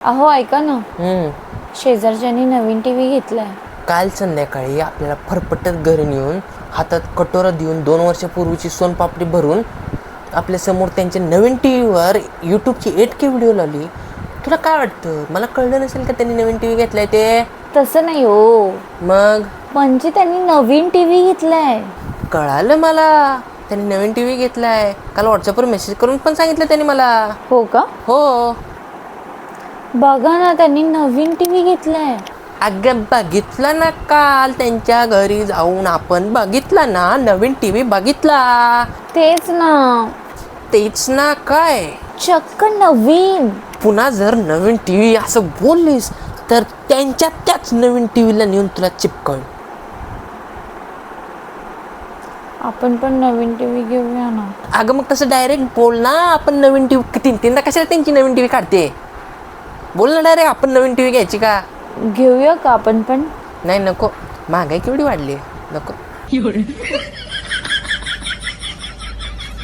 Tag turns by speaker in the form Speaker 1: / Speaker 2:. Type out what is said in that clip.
Speaker 1: अहो ऐका ना.
Speaker 2: हम्म.
Speaker 1: शेजारच्यानी नवीन टी व्ही घेतलाय.
Speaker 2: काल संध्याकाळी आपल्याला फरफटत घरी नेऊन हातात कटोरा देऊन दोन वर्षापूर्वीची सोनपापडी भरून आपल्यासमोर त्यांच्या नवीन टी व्हीवर यूट्यूबची एट के व्हिडिओ लावली. तुला काय वाटतं? मला कळलं नसेल का त्यांनी नवीन टी व्ही घेतलाय ते?
Speaker 1: तसं नाही हो.
Speaker 2: मग?
Speaker 1: म्हणजे त्यांनी नवीन टी व्ही घेतलाय.
Speaker 2: कळालं मला. त्यांनी नवीन टी व्ही घेतलाय. काल व्हॉट्सअपवर मेसेज करून पण सांगितलं त्यांनी मला.
Speaker 1: हो का?
Speaker 2: हो.
Speaker 1: बघा ना त्यांनी नवीन टी व्ही घेतलाय.
Speaker 2: अगं बघितलं ना काल त्यांच्या घरी जाऊन आपण. बघितला ना नवीन टी व्ही बघितला.
Speaker 1: तेच ना.
Speaker 2: तेच ना काय?
Speaker 1: चक्क नवीन.
Speaker 2: पुन्हा जर नवीन टी व्ही असं बोललीस तर त्यांच्या त्याच नवीन टी व्हीला नेऊन तुला चिपकवून.
Speaker 1: आपण पण नवीन टी व्ही घेऊया ना.
Speaker 2: अगं मग तसं डायरेक्ट बोल ना. आपण नवीन टी व्ही तीन तीनदा कशाला त्यांची नवीन टी व्ही काढते? बोल ना डायरेक्ट आपण नवीन टी व्ही घ्यायची का?
Speaker 1: घेऊया का आपण पण?
Speaker 2: नाही नको. महागाई केवढी वाढली नको.